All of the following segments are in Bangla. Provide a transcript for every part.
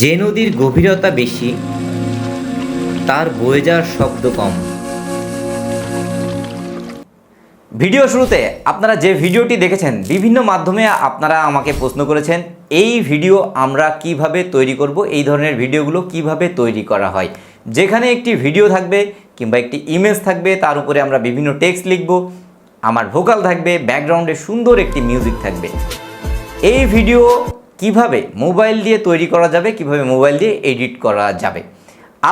যে নদীর গভীরতা বেশি, তার বয়ে যাওয়ার শব্দ কম। ভিডিও শুরুতে আপনারা যে ভিডিওটি দেখেছেন, বিভিন্ন মাধ্যমে আপনারা আমাকে প্রশ্ন করেছেন, এই ভিডিও আমরা কীভাবে তৈরি করব, এই ধরনের ভিডিওগুলো কীভাবে তৈরি করা হয়। যেখানে একটি ভিডিও থাকবে কিংবা একটি ইমেজ থাকবে, তার উপরে আমরা বিভিন্ন টেক্সট লিখব, আমার ভোকাল থাকবে ব্যাকগ্রাউন্ডে সুন্দর একটি মিউজিক থাকবে। এই ভিডিও কীভাবে মোবাইল দিয়ে তৈরি করা যাবে, কীভাবে মোবাইল দিয়ে এডিট করা যাবে।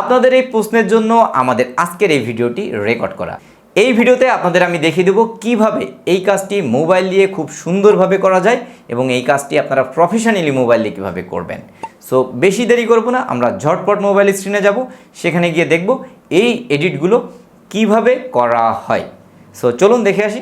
আপনাদের এই প্রশ্নের জন্য আমাদের আজকের এই ভিডিওটি রেকর্ড করা। এই ভিডিওতে আপনাদের আমি দেখিয়ে দেবো কীভাবে এই কাজটি মোবাইল দিয়ে খুব সুন্দরভাবে করা যায় এবং এই কাজটি আপনারা প্রফেশনালি মোবাইল দিয়ে কীভাবে করবেন। সো বেশি দেরি করব না, আমরা ঝটপট মোবাইল স্ক্রিনে যাব, সেখানে গিয়ে দেখব এই এডিটগুলো কীভাবে করা হয়। সো চলুন দেখে আসি।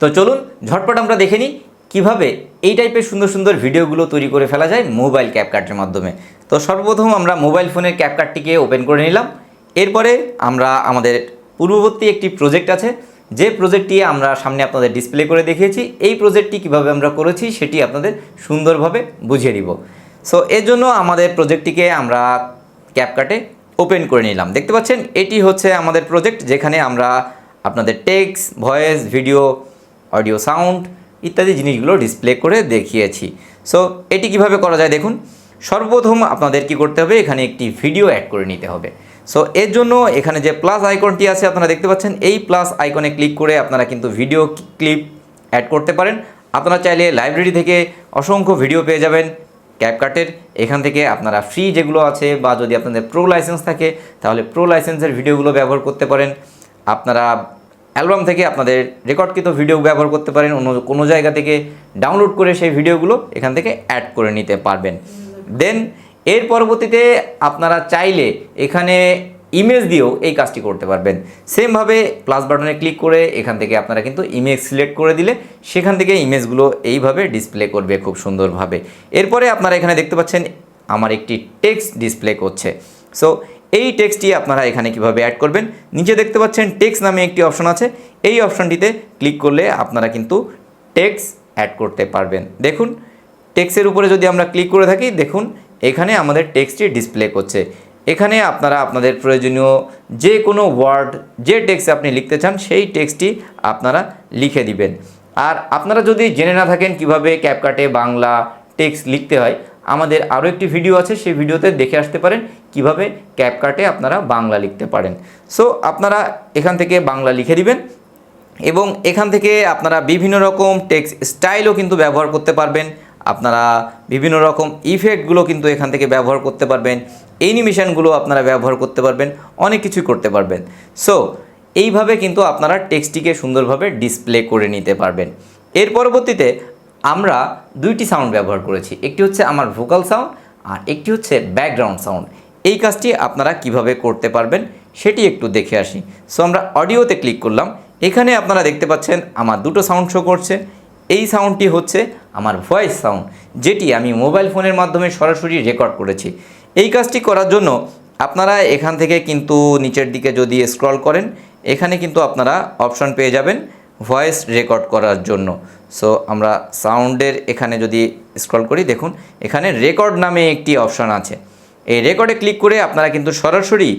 তো চলুন, ঝটপট আমরা দেখে নিই কীভাবে এই টাইপের সুন্দর সুন্দর ভিডিওগুলো তৈরি করে ফেলা যায় মোবাইল ক্যাপকার্টের মাধ্যমে। তো সর্বপ্রথম আমরা মোবাইল ফোনের ক্যাপকার্টটিকে ওপেন করে নিলাম। এরপরে আমরা আমাদের পূর্ববর্তী একটি প্রজেক্ট আছে, যে প্রজেক্টটি আমরা সামনে আপনাদের ডিসপ্লে করে দেখিয়েছি। এই প্রজেক্টটি কীভাবে আমরা করেছি সেটি আপনাদের সুন্দরভাবে বুঝিয়ে দিব। সো এর জন্য আমাদের প্রজেক্টটিকে আমরা ক্যাপকাটে ওপেন করে নিলাম। দেখতে পাচ্ছেন, এটি হচ্ছে আমাদের প্রজেক্ট যেখানে আমরা আপনাদের text voice video audio sound ইত্যাদি জিনিসগুলো ডিসপ্লে করে দেখিয়েছি। সো এটি কীভাবে করা যায় দেখুন। সর্বপ্রথম আপনাদের কি করতে হবে, এখানে একটি ভিডিও অ্যাড করে নিতে হবে। সো এর জন্য এখানে যে প্লাস আইকনটি আছে আপনারা দেখতে পাচ্ছেন, এই প্লাস আইকনে ক্লিক করে আপনারা কিন্তু ভিডিও ক্লিপ অ্যাড করতে পারেন। আপনারা চাইলে লাইব্রেরি থেকে অসংখ্য ভিডিও পেয়ে যাবেন। ক্যাপকাটের এখান থেকে আপনারা ফ্রি যেগুলো আছে বা যদি আপনাদের প্রো লাইসেন্স থাকে, তাহলে প্রো লাইসেন্সের ভিডিওগুলো ব্যবহার করতে পারেন। আপনারা অ্যালবাম থেকে আপনাদের রেকর্ডকৃত ভিডিও ব্যবহার করতে পারেন, অন্য কোনো জায়গা থেকে ডাউনলোড করে সেই ভিডিওগুলো এখান থেকে অ্যাড করে নিতে পারবেন। দেন এর পরবর্তীতে আপনারা চাইলে এখানে ইমেজ দিয়েও এই কাজটি করতে পারবেন। সেমভাবে প্লাস বাটনে ক্লিক করে এখান থেকে আপনারা কিন্তু ইমেজ সিলেক্ট করে দিলে সেখান থেকে ইমেজগুলো এইভাবে ডিসপ্লে করবে খুব সুন্দরভাবে। এরপরে আপনারা এখানে দেখতে পাচ্ছেন আমার একটি টেক্সট ডিসপ্লে করছে। সো এই টেক্সটটি আপনারা এখানে কীভাবে অ্যাড করবেন? নিচে দেখতে পাচ্ছেন টেক্স নামে একটি অপশন আছে। এই অপশনটিতে ক্লিক করলে আপনারা কিন্তু টেক্স অ্যাড করতে পারবেন। দেখুন টেক্সের উপরে যদি আমরা ক্লিক করে থাকি, দেখুন, এখানে আমাদের টেক্সটটি ডিসপ্লে করছে। এখানে আপনারা আপনাদের প্রয়োজনীয় যে কোনো ওয়ার্ড যে টেক্সট আপনি লিখতে চান, সেই টেক্সটটি আপনারা লিখে দিবেন। আর আপনারা যদি জেনে না থাকেন কীভাবে ক্যাপকাটে বাংলা টেক্সট লিখতে হয় আমাদের আরও একটি ভিডিও আছে, সেই ভিডিওতে দেখে আসতে পারেন কীভাবে ক্যাপকাটে আপনারা বাংলা লিখতে পারেন। সো আপনারা এখান থেকে বাংলা লিখে দিবেন এবং এখান থেকে আপনারা বিভিন্ন রকম টেক্সট স্টাইলও কিন্তু ব্যবহার করতে পারবেন। আপনারা বিভিন্ন রকম ইফেক্টগুলো কিন্তু এখান থেকে ব্যবহার করতে পারবেন। অ্যানিমেশনগুলো আপনারা ব্যবহার করতে পারবেন, অনেক কিছুই করতে পারবেন। সো এইভাবে কিন্তু আপনারা টেক্সটিকে সুন্দরভাবে ডিসপ্লে করে নিতে পারবেন। এর পরবর্তীতে আমরা দুইটি সাউন্ড ব্যবহার করেছি। একটি হচ্ছে আমার ভোকাল সাউন্ড আর একটি হচ্ছে ব্যাকগ্রাউন্ড সাউন্ড এই কাজটি আপনারা কীভাবে করতে পারবেন সেটি একটু দেখে আসি। সো আমরা অডিওতে ক্লিক করলাম। এখানে আপনারা দেখতে পাচ্ছেন আমার দুটো সাউন্ড শো করছে। এই সাউন্ডটি হচ্ছে আমার ভয়েস সাউন্ড যেটি আমি মোবাইল ফোনের মাধ্যমে সরাসরি রেকর্ড করেছি। এই কাজটি করার জন্য আপনারা এখান থেকে কিন্তু নিচের দিকে যদি স্ক্রল করেন, এখানে কিন্তু আপনারা অপশন পেয়ে যাবেন। ভয়েস রেকর্ড করার জন্য। সো আমরা সাউন্ডের এখানে যদি স্ক্রল করি, দেখুন, এখানে রেকর্ড নামে একটি অপশান আছে। এই রেকর্ডে ক্লিক করে আপনারা কিন্তু সরাসরি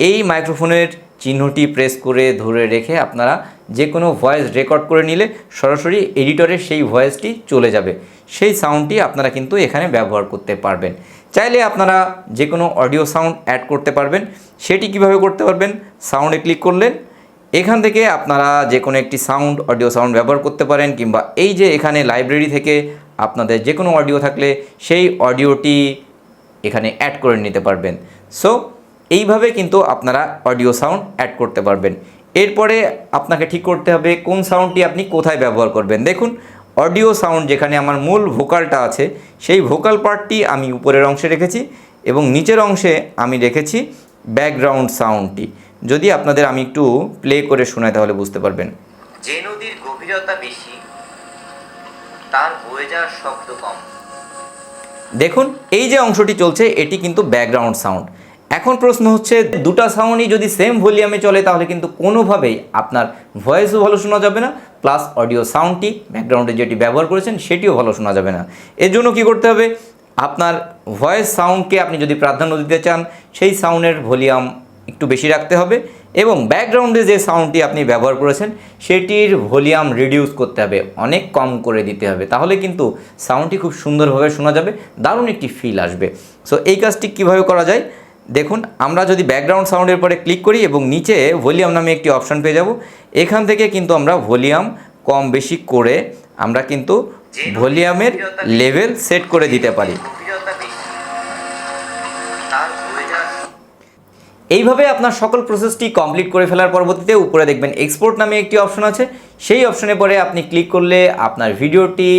এই মাইক্রোফোনের চিহ্নটি প্রেস করে ধরে রেখে আপনারা যে কোনো ভয়েস রেকর্ড করে নিলে সরাসরি এডিটরে সেই ভয়েসটি চলে যাবে। সেই সাউন্ডটি আপনারা কিন্তু এখানে ব্যবহার করতে পারবেন। চাইলে আপনারা যে কোনো অডিও সাউন্ড অ্যাড করতে পারবেন। সেটি কীভাবে করতে পারবেন? সাউন্ডে ক্লিক করলেন এখান থেকে আপনারা যে কোনো একটি সাউন্ড অডিও সাউন্ড ব্যবহার করতে পারেন, কিংবা এই যে এখানে লাইব্রেরি থেকে আপনাদের যে কোনো অডিও থাকলে সেই অডিওটি এখানে অ্যাড করে নিতে পারবেন। সো এইভাবে কিন্তু আপনারা অডিও সাউন্ড অ্যাড করতে পারবেন। এরপরে আপনাকে ঠিক করতে হবে কোন সাউন্ডটি আপনি কোথায় ব্যবহার করবেন। দেখুন অডিও সাউন্ড যেখানে আমার মূল ভোকালটা আছে, সেই ভোকাল পার্টটি আমি উপরের অংশে রেখেছি এবং নিচের অংশে আমি রেখেছি ব্যাকগ্রাউন্ড সাউন্ডটি যদি আপনাদের আমি একটু প্লে করে শোনাই তাহলে বুঝতে পারবেন। যে নদীর গভীরতা বেশি তার বয়ে যাওয়ার শব্দ কম। দেখুন এই যে অংশটি চলছে এটি কিন্তু ব্যাকগ্রাউন্ড সাউন্ড এখন প্রশ্ন হচ্ছে দুটা সাউন্ডই যদি সেম ভলিউমে চলে তাহলে কিন্তু কোনোভাবেই আপনার ভয়েসও ভালো শোনা যাবে না প্লাস অডিও সাউন্ডটি ব্যাকগ্রাউন্ডে যেটি ব্যবহার করেছেন সেটিও ভালো শোনা যাবে না। এর জন্য কী করতে হবে? আপনার ভয়েস সাউন্ডকে আপনি যদি প্রাধান্য দিতে চান সেই সাউন্ডের ভলিউম একটু বেশি রাখতে হবে এবং ব্যাকগ্রাউন্ডে যে সাউন্ডটি আপনি ব্যবহার করেছেন সেটির ভলিউম রিডিউস করতে হবে অনেক কম করে দিতে হবে। তাহলে কিন্তু সাউন্ডটি খুব সুন্দরভাবে শোনা যাবে দারুণ একটি ফিল আসবে। সো এই কাজটি কীভাবে করা যায়? দেখুন আমরা যদি ব্যাকগ্রাউন্ড সাউন্ডের পরে ক্লিক করি এবং নিচে ভলিউম নামে একটি অপশন পেয়ে যাব এখান থেকে কিন্তু আমরা ভলিউম কম বেশি করে আমরা কিন্তু ভলিউমের লেভেল সেট করে দিতে পারি। এইভাবে আপনার সকল প্রসেসটি কমপ্লিট করে ফেলার পরবর্তীতে উপরে দেখবেন এক্সপোর্ট নামে একটি অপশন আছে। সেই অপশনে পরে আপনি ক্লিক করলে আপনার ভিডিওটি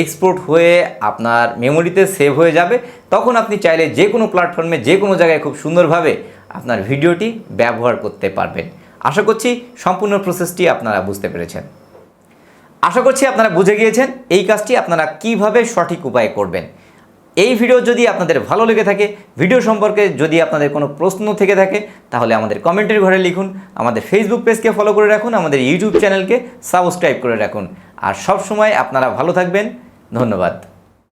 এক্সপোর্ট হয়ে আপনার মেমোরিতে সেভ হয়ে যাবে। তখন আপনি চাইলে যে কোনো প্ল্যাটফর্মে যে কোনো জায়গায় খুব সুন্দরভাবে আপনার ভিডিওটি ব্যবহার করতে পারবেন। আশা করছি সম্পূর্ণ প্রসেসটি আপনারা বুঝতে পেরেছেন। আশা করছি আপনারা বুঝে গিয়েছেন এই কাজটি আপনারা কীভাবে সঠিক উপায়ে করবেন। এই ভিডিও যদি আপনাদের ভালো লেগে থাকে, ভিডিও সম্পর্কে যদি আপনাদের কোনো প্রশ্ন থেকে থাকে, তাহলে আমাদের কমেন্টের ঘরে লিখুন, আমাদের ফেসবুক পেজকে ফলো করে রাখুন, আমাদের ইউটিউব চ্যানেলকে সাবস্ক্রাইব করে রাখুন। আর সব সময় আপনারা ভালো থাকবেন, ধন্যবাদ।